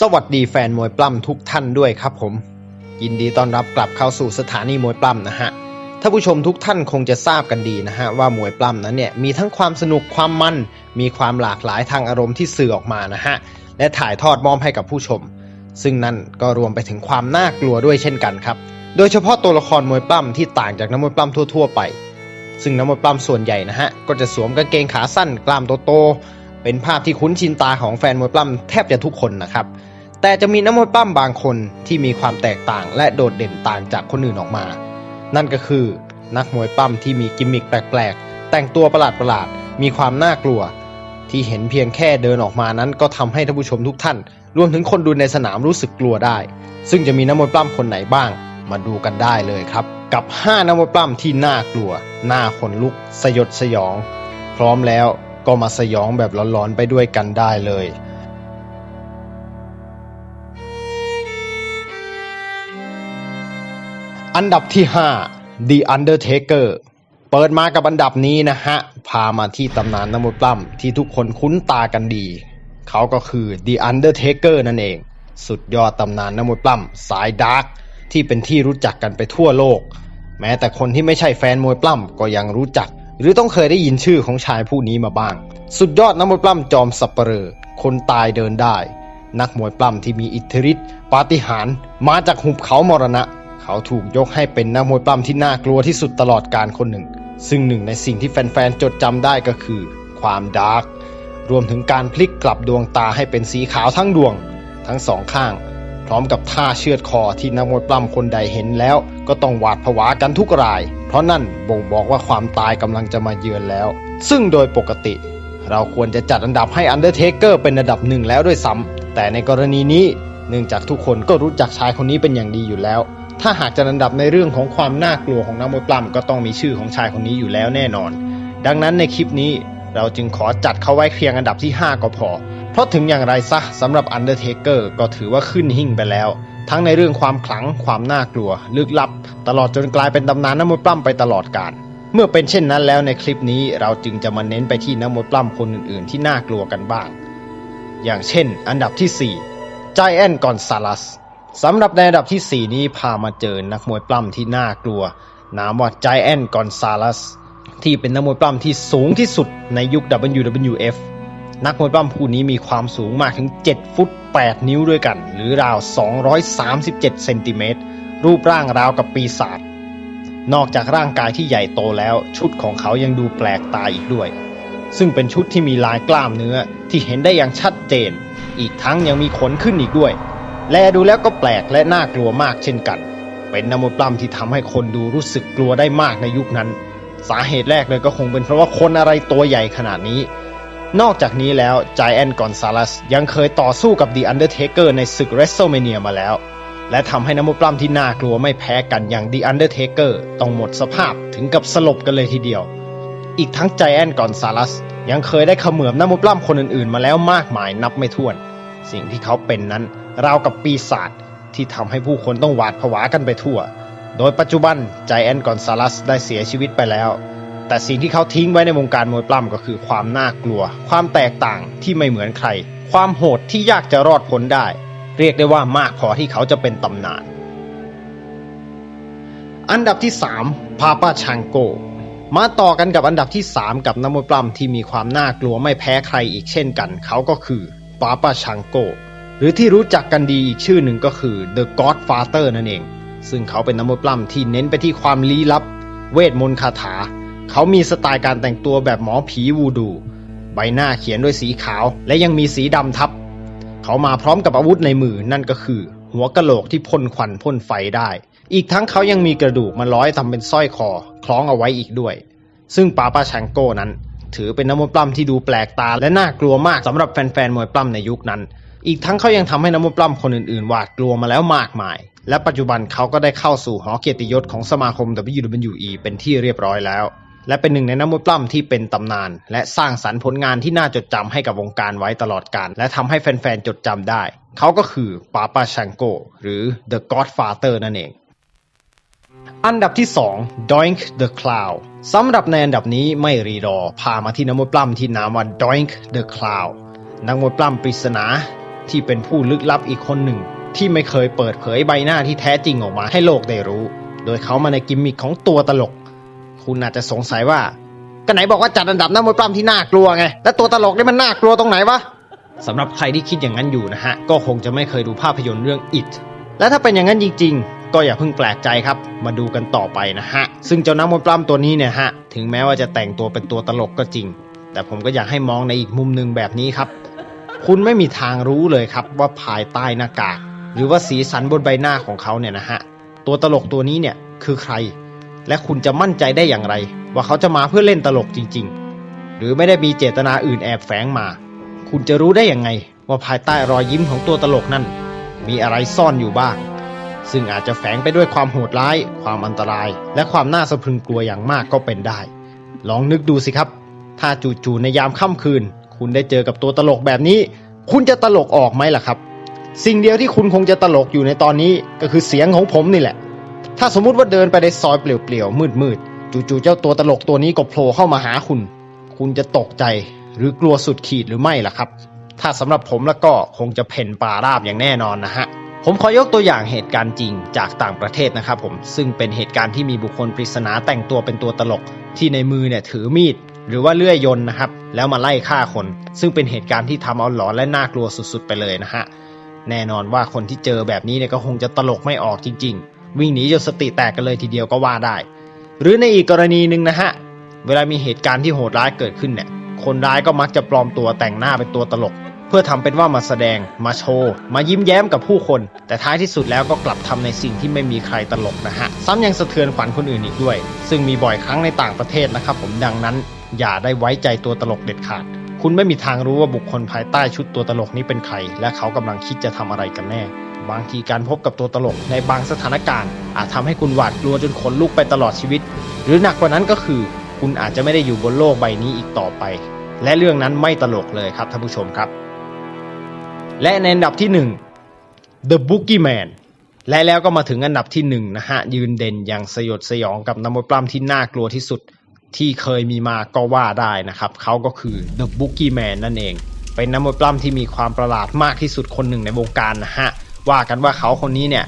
สวัสดีแฟนมวยปล้ำทุกท่านด้วยครับผม ยินดีต้อนรับกลับเข้าสู่สถานีมวยปล้ำนะฮะท่านผู้ชมทุกท่านคงจะทราบกันดีนะฮะว่ามวยปล้ำนั้นเนี่ยมีทั้งความสนุกความมัน มีความหลากหลายทางอารมณ์ที่สื่อออกมานะฮะและถ่ายทอดมอบให้กับผู้ชม ซึ่งนั่นก็รวมไปถึงความน่ากลัวด้วยเช่นกันครับโดยเฉพาะตัวละครมวยปล้ำที่ต่างจากนักมวยปล้ำทั่ว ๆ ไป ซึ่งนักมวยปล้ำส่วนใหญ่นะฮะก็จะสวมกางเกงขาสั้นกล้ามโตๆ เป็นภาพที่คุ้นชินตาของแฟนมวยปล้ำแทบจะทุกคนนะครับ แต่จะมีนักมวยปล้ำบางคนที่มีความแตกต่างและโดดเด่นต่างจากคนอื่นออกมา นั่นก็คือนักมวยปล้ำที่มีกิมมิคแปลกๆ แต่งตัวประหลาดๆ มีความน่ากลัว ที่เห็นเพียงแค่เดินออกมานั้นก็ทำให้ท่านผู้ชมทุกท่าน รวมถึงคนดูในสนามรู้สึกกลัวได้ ซึ่งจะมีนักมวยปล้ำคนไหนบ้าง มาดูกันได้เลยครับ กับ 5นักมวยปล้ำที่น่ากลัว น่าขนลุก สยดสยอง พร้อมแล้ว ก็มาสยองแบบร้อนๆไปด้วยกันได้เลยอันดับที่ 5 The Undertaker เปิดมากับอันดับนี้นะฮะ พามาที่ตำนานนักมวยปล้ำที่ทุกคนคุ้นตากันดี เขาก็คือ The Undertaker นั่นเอง สุดยอดตำนานนักมวยปล้ำสายดาร์กที่เป็นที่รู้จักกันไปทั่วโลก แม้แต่คนที่ไม่ใช่แฟนมวยปล้ำก็ยังรู้จัก หรือต้องเคยได้ยินชื่อของชายผู้นี้มาบ้าง สุดยอดนักมวยปล้ำจอมสับเปลอคนตายเดินได้ นักมวยปล้ำที่มีอิทธิฤทธิ์ปาฏิหาริย์มาจากหุบเขามรณะ เขาถูกยกให้เป็นนักมวยปล้ำที่น่ากลัวที่สุดตลอดการคนหนึ่ง ซึ่งหนึ่งในสิ่งที่แฟนๆจดจำได้ก็คือ ความดาร์กรวมถึงการพลิกกลับดวงตาให้เป็นสีขาวทั้งดวง ทั้งสองข้าง พร้อมกับท่าเชือดคอที่นักมวยปล้ำคนใดเห็นแล้ว ก็ต้องหวาดผวากันทุกราย เพราะนั่นบ่งบอกว่าความตายกำลังจะมาเยือนแล้ว ซึ่งโดยปกติ เราควรจะจัดอันดับให้ Undertaker เป็นอันดับหนึ่งแล้วด้วยซ้ำแต่ในกรณีนี้เนื่องจากทุกคนก็รู้จักชายคนนี้เป็นอย่างดีอยู่แล้ว ถ้าหากจะอันดับในเรื่องของความน่ากลัวของนักมวยปล้ำก็ต้องมีชื่อของชายคนนี้อยู่แล้วแน่นอน ดังนั้นในคลิปนี้เราจึงขอจัดเขาไว้เพียงอันดับที่ 5 ก็พอ เพราะถึงอย่างไรซะสำหรับ Undertaker ก็ถือว่าขึ้นหิ่งไปแล้ว ทั้งในเรื่องความขลังความน่ากลัว ลึกลับ ตลอดจนกลายเป็นตำนานนักมวยปล้ำไปตลอดกาลเมื่อเป็นเช่นนั้นแล้วในคลิปนี้เราจึงจะมาเน้นไปที่นักมวยปล้ำคนอื่นๆ ที่น่ากลัวกันบ้าง อย่างเช่น อันดับที่ 4 Giant Gonzalez สำหรับในอันดับที่ 4 นี้พามาเจอนักมวยปล้ำที่น่ากลัวนามว่า Giant Gonzalez ที่เป็นนักมวยปล้ำที่สูงที่สุดในยุค WWF นักมวยปล้ำผู้นี้มีความสูงมากถึง 7 ฟุต 8 นิ้วด้วยกัน หรือราว 237 เซนติเมตร รูปร่างราวกับปีศาจ นอกจากร่างกายที่ใหญ่โตแล้ว ชุดของเขายังดูแปลกตาอีกด้วย ซึ่งเป็นชุดที่มีลายกล้ามเนื้อที่เห็นได้อย่างชัดเจน อีกทั้งยังมีขนขึ้นอีกด้วย แลดูแล้วก็แปลกและน่ากลัวมากเช่นกัน เป็นนักมวยปล้ำที่ทำให้คนดูรู้สึกกลัวได้มากในยุคนั้น สาเหตุแรกเลยก็คงเป็นเพราะว่าคนอะไรตัวใหญ่ขนาดนี้ นอกจากนี้แล้ว Giant Gonzalez ยังเคยต่อสู้กับ The Undertaker ในศึก WrestleMania มาแล้ว และทำให้นักมวยปล้ำที่น่ากลัวไม่แพ้กันอย่าง The Undertaker ต้องหมดสภาพถึงกับสลบกันเลยทีเดียว อีกทั้ง Giant Gonzalez ยังเคยได้เขมือบนักมวยปล้ำคนอื่นๆ มาแล้วมากมายนับไม่ถ้วน สิ่งที่เขาเป็นนั้นราวกับปีศาจที่ทำให้ผู้คนต้องหวาดผวากันไปทั่ว โดยปัจจุบัน Giant Gonzalez ได้เสียชีวิตไปแล้ว แต่สิ่งที่เขาทิ้งไว้ในวงการมวยปล้ำก็คือความน่ากลัว ความแตกต่างที่ไม่เหมือนใคร ความโหดที่ยากจะรอดพ้นได้ เรียกได้ว่ามากพอที่เขาจะเป็นตำนาน อันดับที่ 3 พาปาชังโก มาต่อกันกับอันดับที่ 3 กับนักมวยปล้ำที่มีความน่ากลัวไม่แพ้ใครอีกเช่นกัน เขาก็คือปาปาชังโก หรือที่รู้จักกันดีอีกชื่อหนึ่งก็คือ The Godfather นั่นเอง ซึ่งเขาเป็นนักมวยปล้ำที่เน้นไปที่ความลี้ลับ เวทมนต์คาถา เขามีสไตล์การแต่งตัวแบบหมอผีวูดู ใบหน้าเขียนด้วยสีขาว และยังมีสีดำทับ เขามาพร้อมกับอาวุธในมือนั่นก็คือ หัวกะโหลกที่พ่นควันพ่นไฟได้ อีกทั้งเขายังมีกระดูกมาร้อยทำเป็นสร้อยคอ คล้องเอาไว้อีกด้วย ซึ่งปาปาชังโก้นั้น ถือเป็นนักมวยปล้ำที่ดูแปลกตาและน่ากลัวมากสำหรับแฟนๆมวยปล้ำในยุคนั้น อีกทั้งเขายังทำให้นักมวยปล้ำคนอื่นๆหวาดกลัวมาแล้วมากมายและปัจจุบันเขาก็ได้เข้าสู่หอเกียรติยศของสมาคม WWE เป็นที่เรียบร้อยแล้ว และเป็นหนึ่งในนักมวยปล้ำที่เป็นตำนาน และสร้างสรรค์ผลงานที่น่าจดจำให้กับวงการไว้ตลอดกาลและทำให้แฟนๆจดจำได้ เขาก็คือปาปาชังโกหรือ The Godfather นั่นเองอันดับที่ 2 Doink the Clown สำหรับในอันดับนี้ไม่รีรอ พามาที่นักมวยปล้ำที่นามว่า Doink the Clown นักมวยปล้ำปริศนาที่เป็นผู้ลึกลับอีกคนหนึ่ง ที่ไม่เคยเปิดเผยใบหน้าที่แท้จริงออกมาให้โลกได้รู้ โดยเขามาในกิมมิคของตัวตลก คุณอาจจะสงสัยว่าก็ไหนบอกว่าจัดอันดับนักมวยปล้ำที่น่ากลัวไง แล้วตัวตลกนี่มันน่ากลัวตรงไหนวะสำหรับใครที่คิดอย่างนั้นอยู่นะฮะ ก็คงจะไม่เคยดูภาพยนตร์เรื่อง It และถ้าเป็นอย่างนั้นจริง ๆ ก็อย่าเพิ่งแปลกใจครับ มาดูกันต่อไปนะฮะ ซึ่งเจ้านักมวยปล้ำตัวนี้เนี่ยฮะ ถึงแม้ว่าจะแต่งตัวเป็นตัวตลกก็จริง แต่ผมก็อยากให้มองในอีกมุมหนึ่งแบบนี้ครับ คุณไม่มีทางรู้เลยครับว่าภายใต้หน้ากาก หรือว่าสีสันบนใบหน้าของเขาเนี่ยนะฮะ ตัวตลกตัวนี้เนี่ยคือใคร และคุณจะมั่นใจได้อย่างไร ว่าเขาจะมาเพื่อเล่นตลกจริง ๆ หรือไม่ได้มีเจตนาอื่นแอบแฝงมา คุณจะรู้ได้อย่างไง ว่าภายใต้รอยยิ้มของตัวตลกนั่น มีอะไรซ่อนอยู่บ้าง ซึ่งอาจจะแฝงไปด้วยความโหดร้าย ความอันตราย และความน่าสะพรึงกลัวอย่างมากก็เป็นได้ ลองนึกดูสิครับ ถ้าจู่ๆในยามค่ำคืน คุณได้เจอกับตัวตลกแบบนี้ คุณจะตลกออกไหมล่ะครับ สิ่งเดียวที่คุณคงจะตลกอยู่ในตอนนี้ก็คือเสียงของผมนี่แหละ ถ้าสมมุติว่าเดินไปในซอยเปลี่ยวๆมืดๆจู่ๆเจ้าตัวตลกตัวนี้ก็โผล่เข้ามาหาคุณ คุณจะตกใจหรือกลัวสุดขีดหรือไม่ล่ะครับ ถ้าสำหรับผมแล้วก็คงจะเพ่นป่าราบอย่างแน่นอนนะฮะผมขอยกตัวอย่างเหตุการณ์จริงจากต่างประเทศนะครับผมซึ่งเป็นเหตุการณ์ที่มีบุคคลปริศนาแต่งตัวเป็นตัวตลก ที่ในมือเนี่ยถือมีด หรือว่าเลื่อยยนต์นะครับ แล้วมาไล่ฆ่าคน ซึ่งเป็นเหตุการณ์ที่ทำเอาหลอนและน่ากลัวสุดๆ ไปเลยนะฮะแน่นอนว่าคนที่เจอแบบนี้เนี่ยก็คงจะตลกไม่ออกจริง ๆ วิ่งหนีจนสติแตกกันเลยทีเดียวก็ว่าได้ หรือในอีกกรณีหนึ่งนะฮะ เวลามีเหตุการณ์ที่โหดร้ายเกิดขึ้นเนี่ย คนร้ายก็มักจะปลอมตัวแต่งหน้าเป็นตัวตลก เพื่อทำเป็นว่ามาแสดง มาโชว์ มายิ้มแย้มกับผู้คน แต่ท้ายที่สุดแล้วก็กลับทำในสิ่งที่ไม่มีใครตลกนะฮะ ซ้ำยังสะเทือนขวัญคนอื่นอีกด้วย ซึ่งมีบ่อยครั้งในต่างประเทศนะครับ ผมดังนั้น อย่าได้ไว้ใจตัวตลกเด็ดขาด คุณไม่มีทางรู้ว่าบุคคลภายใต้ชุดตัวตลกนี้เป็นใคร และเขากำลังคิดจะทำอะไรกันแน่ บางทีการพบกับตัวตลกในบางสถานการณ์ อาจทำให้คุณหวาดกลัวจนขนลุกไปตลอดชีวิต หรือหนักกว่านั้นก็คือ คุณอาจจะไม่ได้อยู่บนโลกใบนี้อีกต่อไป และเรื่องนั้นไม่ตลกเลยครับท่านผู้ชมครับ และในอันดับที่ 1 The Boogeyman และแล้วก็มาถึงอันดับที่หนึ่งนะฮะ ยืนเด่นอย่างสยดสยองกับนักมวยปล้ำที่น่ากลัวที่สุดที่เคยมีมาก็ว่าได้นะครับ เขาก็คือ The Boogeyman นั่นเอง เป็นนักมวยปล้ำที่มีความประหลาดมากที่สุดคนหนึ่งในวงการนะฮะ ว่ากันว่าเขาคนนี้เนี่ย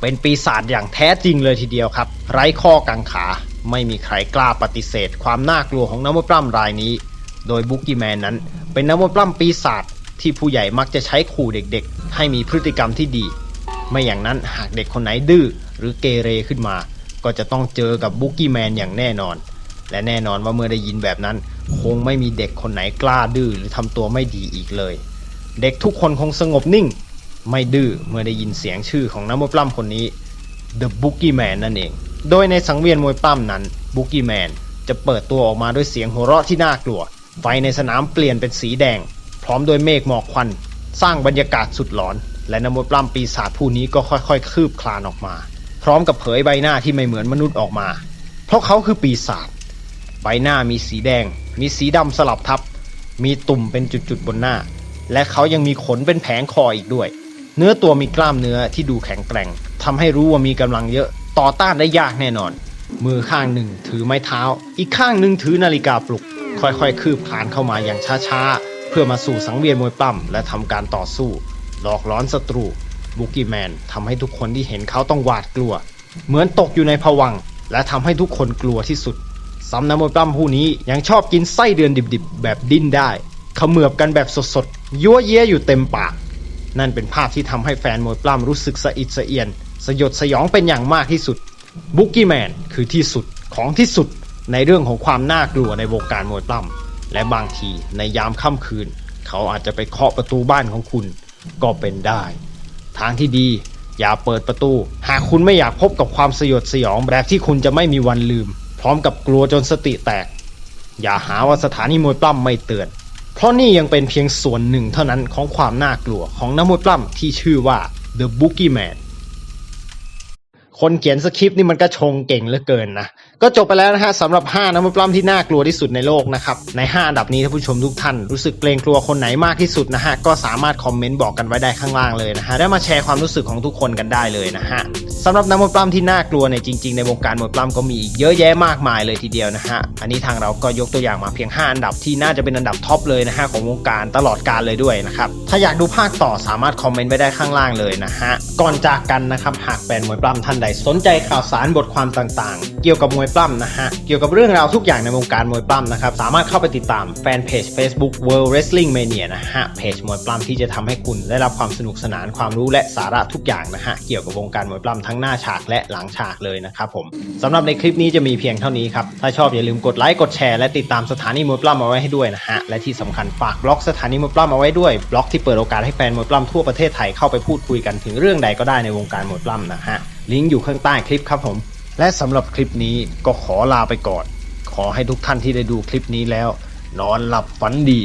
เป็นปีศาจอย่างแท้จริงเลยทีเดียวครับ ไร้ข้อกังขา ไม่มีใครกล้าปฏิเสธ ความน่ากลัวของนักมวยปล้ำรายนี้ โดยบุกกี้แมนนั้น เป็นนักมวยปล้ำปีศาจที่ผู้ใหญ่มักจะใช้ขู่เด็กๆ ให้มีพฤติกรรมที่ดี ไม่อย่างนั้นหากเด็กคนไหนดื้อหรือเกเรขึ้นมา ก็จะต้องเจอกับบุกกี้แมนอย่างแน่นอน และแน่นอนว่าเมื่อได้ยินแบบนั้น คงไม่มีเด็กคนไหนกล้าดื้อหรือทำตัวไม่ดีอีกเลย เด็กทุกคนคงสงบนิ่ง ไม่ดื้อเมื่อได้ยินเสียงชื่อของนักมวยปล้ำคนนี้ The Boogeyman นั่นเอง โดยในสังเวียนมวยปล้ำนั้น Boogeyman จะเปิดตัวออกมาด้วยเสียงหัวเราะที่น่ากลัว ไฟในสนามเปลี่ยนเป็นสีแดง พร้อมด้วยเมฆหมอกควัน สร้างบรรยากาศสุดหลอน และนักมวยปล้ำปีศาจผู้นี้ก็ค่อยๆ คืบคลานออกมา พร้อมกับเผยใบหน้าที่ไม่เหมือนมนุษย์ออกมา เพราะเขาคือปีศาจใบหน้ามีสีแดง มีสีดำสลับทับ มีตุ่มเป็นจุดๆบนหน้า และเขายังมีขนเป็นแผงคออีกด้วย เนื้อตัวมีกล้ามเนื้อที่ดูแข็งแกร่งทำให้รู้ว่ามีกำลังเยอะต่อต้านได้ยากแน่นอน มือข้างหนึ่งถือไม้เท้า อีกข้างหนึ่งถือนาฬิกาปลุก ค่อยๆ คืบคลานเข้ามาอย่างช้าๆ เพื่อมาสู่สังเวียนมวยปล้ำและทำการต่อสู้ หลอกล้อนศัตรูบุกี้แมนทำให้ทุกคนที่เห็นเขาต้องหวาดกลัว เหมือนตกอยู่ในภวังและทำให้ทุกคนกลัวที่สุดซ้ำนักมวยปล้ำผู้นี้ยังชอบกินไส้เดือนดิบๆ แบบดิ้นได้เขมือบกันแบบสดๆ ยั่วเย้ยอยู่เต็มปาก นั่นเป็นภาพที่ทำให้แฟนมวยปล้ำรู้สึกสะอิดสะเอียน สยดสยองเป็นอย่างมากที่สุดบุกกี้แมนคือที่สุดของที่สุดในเรื่องของความน่ากลัวในวงการมวยปล้ำและบางทีในยามค่ำคืน เขาอาจจะไปเคาะประตูบ้านของคุณ ก็เป็นได้ ทางที่ดีอย่าเปิดประตู หากคุณไม่อยากพบกับความสยดสยองแบบที่คุณจะไม่มีวันลืม พร้อมกับกลัวจนสติแตก อย่าหาว่าสถานีมวยปล้ำไม่เตือน เพราะนี่ยังเป็นเพียงส่วนหนึ่งเท่านั้นของความน่ากลัวของนักมวยปล้ำที่ชื่อว่า The Boogeyman คนเขียนสคริปต์นี่มันก็ชงเก่งเหลือเกินนะ ก็จบไปแล้วนะฮะสำหรับ 5นักมวยปล้ำที่น่ากลัวที่สุดในโลกนะครับ ใน 5 อันดับนี้ท่านผู้ชมทุกท่านรู้สึกเกรงกลัวคนไหนมากที่สุดนะฮะ ก็สามารถคอมเมนต์บอกกันไว้ได้ข้างล่างเลยนะฮะ ได้มาแชร์ความรู้สึกของทุกคนกันได้เลยนะฮะสำหรับนักมวยปล้ำที่น่ากลัวในยจริงๆในวงการมวยปล้ำก็มีอีกเยอะแยะมากมายเลยทีเดียวนะฮะ อันนี้ทางเราก็ยกตัวอย่างมาเพียง 5 อันดับที่น่าจะเป็นอันดับท็อปเลยนะฮะของวงการตลอดกาลเลยด้วยนะครับ ถ้าอยากดูภาคต่อสามารถคอมเมนต์ไว้ได้ข้างล่างเลยนะฮะ ก่อนจากกันนะครับหากแฟนมวยปล้ำท่านใดสนใจข่าวสารบทความต่างๆ เกี่ยวกับมวยปล้ำนะฮะ เกี่ยวกับเรื่องราวทุกอย่างในวงการมวยปล้ำนะครับ สามารถเข้าไปติดตามแฟนเพจ Facebook World Wrestling Mania นะฮะ เพจมวยปล้ำที่จะทำให้คุณได้รับความสนุกสนานความรู้และสาระทุกอย่างนะฮะ เกี่ยวกับวงการมวยปล้ำทั้งหน้าฉากและหลังฉากเลยนะครับผมสำหรับในคลิปนี้จะมีเพียงเท่านี้ครับ ถ้าชอบอย่าลืมกดไลค์กดแชร์และติดตามสถานีมวยปล้ำเอาไว้ให้ด้วยนะฮะ และที่สำคัญฝากบล็อกสถานีมวยปล้ำเอาไว้ด้วยบล็อกที่เปิดโอกาสให้แฟนมวยปล้ำทั่วประเทศไทยเข้าไปพูดคุยกันถึงเรื่องใดก็ได้ในวงการมวยปล้ำนะฮะลิงก์อยู่ข้างใต้คลิปครับผม และสำหรับคลิปนี้ก็ขอลาไปก่อน ขอให้ทุกท่านที่ได้ดูคลิปนี้แล้ว นอนหลับฝันดี